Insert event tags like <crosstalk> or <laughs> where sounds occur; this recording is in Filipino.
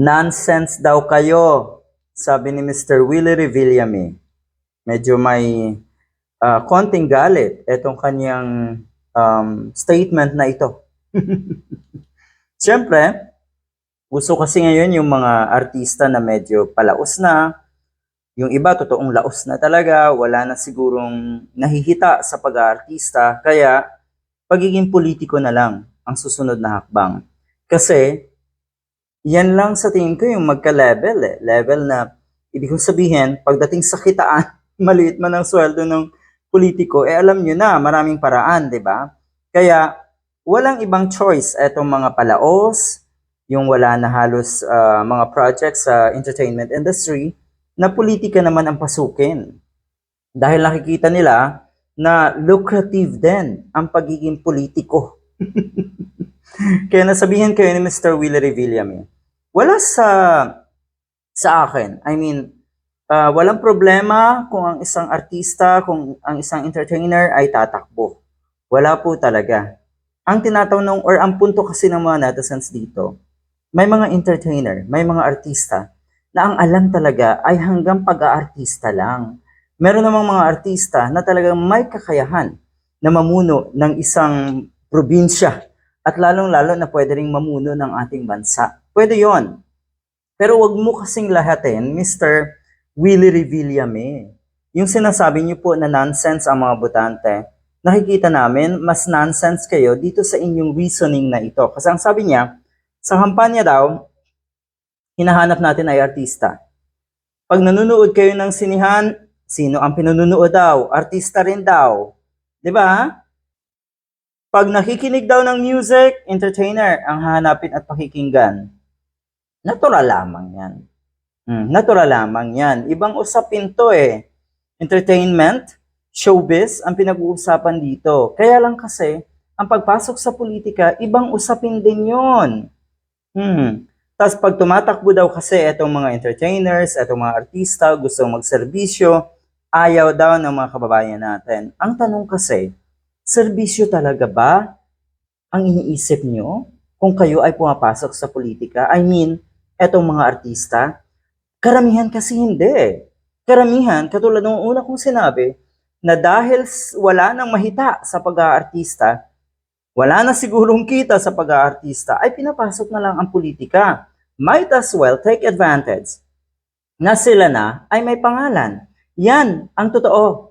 Nonsense daw kayo, sabi ni Mr. Willie Revillame. Medyo may ah, konting galit itong kanyang um, statement na ito. <laughs> Siyempre, gusto kasi ngayon yung mga artista na medyo palaos na, yung iba totoong laos na talaga, wala na sigurong nahihita sa pag-aartista, kaya pagiging politiko na lang ang susunod na hakbang. Kasi, yan lang sa tingin ko yung magka-level eh. Level na, ibig kong sabihin, pagdating sa kitaan, <laughs> maliit man ang sweldo ng politiko, eh alam nyo na, maraming paraan, di ba? Kaya, walang ibang choice etong mga palaos, yung wala na halos ah, mga projects sa entertainment industry, na politika naman ang pasukin. Dahil nakikita nila na lucrative din ang pagiging politiko. <laughs> Kaya nasabihin kayo ni Mr. Willie Revillame, wala sa sa akin. I mean, ah, walang problema kung ang isang artista, kung ang isang entertainer ay tatakbo. Wala po talaga. Ang tinatanong or ang punto kasi ng mga netizens dito, may mga entertainer, may mga artista na ang alam talaga ay hanggang pag-aartista lang. Meron namang mga artista na talagang may kakayahan na mamuno ng isang probinsya at lalong-lalo na pwede ring mamuno ng ating bansa. Pwede yon. Pero wag mo kasing lahatin, Mr. Willie Revillame. Yung sinasabi niyo po na nonsense ang mga botante, nakikita namin mas nonsense kayo dito sa inyong reasoning na ito. Kasi ang sabi niya, sa kampanya daw, hinahanap natin ay artista. Pag nanonood kayo ng sinihan, sino ang pinununood daw? Artista rin daw. 'Di ba? Pag nakikinig daw ng music, entertainer ang hahanapin at pakikinggan. Natural lamang 'yan. Hmm, natural lamang 'yan. Ibang usapin 'to eh. Entertainment, showbiz ang pinag-uusapan dito. Kaya lang kasi, ang pagpasok sa politika, ibang usapin din 'yon. Hmm. Tapos pag tumatakbo daw kasi itong mga entertainers, itong mga artista, gustong magserbisyo, ayaw daw ng mga kababayan natin. Ang tanong kasi, serbisyo talaga ba ang iniisip nyo kung kayo ay pumapasok sa politika? I mean, etong mga artista, karamihan kasi hindi. Karamihan, katulad ng una kong sinabi, na dahil wala nang mahita sa pag-aartista, wala na sigurong kita sa pag-aartista, ay pinapasok na lang ang politika. Might as well take advantage na sila na ay may pangalan. Yan ang totoo.